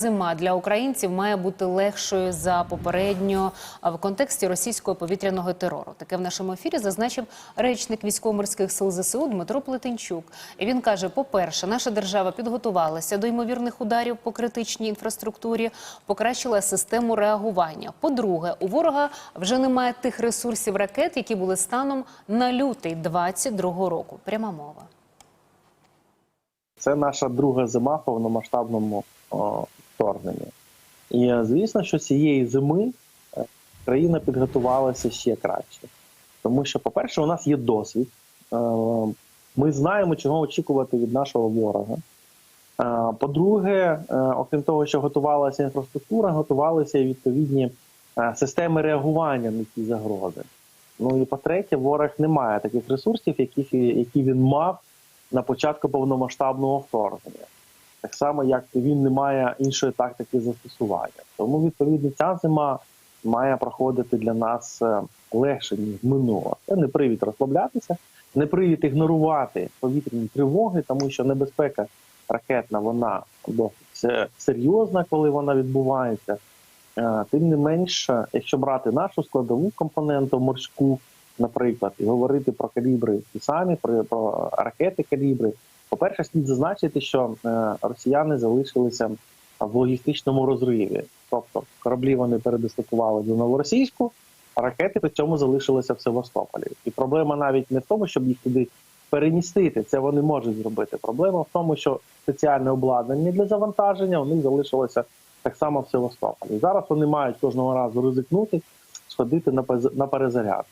Зима для українців має бути легшою за попередньо в контексті російського повітряного терору. Таке в нашому ефірі зазначив речник військово-морських сил ЗСУ Дмитро Плетенчук. І він каже: по-перше, наша держава підготувалася до ймовірних ударів по критичній інфраструктурі, покращила систему реагування. По-друге, у ворога вже немає тих ресурсів ракет, які були станом на лютий 22 року. Пряма мова. Це наша друга зима повномасштабному вторгненні. І е, звісно, що цієї зими е, країна підготувалася ще краще. Тому що, по-перше, у нас є досвід. Е, Ми знаємо, чого очікувати від нашого ворога. По-друге, окрім того, що готувалася інфраструктура, готувалися відповідні системи реагування на ці загрози. Ну і по-третє, ворог не має таких ресурсів, які він мав на початку повномасштабного вторгнення. Так само, як він не має іншої тактики застосування. Тому, відповідно, ця зима має проходити для нас е, легше, ніж минула. Це не привід розслаблятися, не привід ігнорувати повітряні тривоги, тому що небезпека ракетна вона досить е, серйозна, коли вона відбувається. Е, Тим не менш, е, якщо брати нашу складову компоненту морську, наприклад, і говорити про калібри і самі про, про ракети калібри. По-перше, слід зазначити, що е, росіяни залишилися в логістичному розриві. Тобто кораблі вони передислокували до новоросійську, а ракети при цьому залишилися в Севастополі. І проблема навіть не в тому, щоб їх туди перемістити. Це вони можуть зробити. Проблема в тому, що спеціальне обладнання для завантаження у них залишилося так само в Севастополі. Зараз вони мають кожного разу ризикнути, сходити на перезаряд.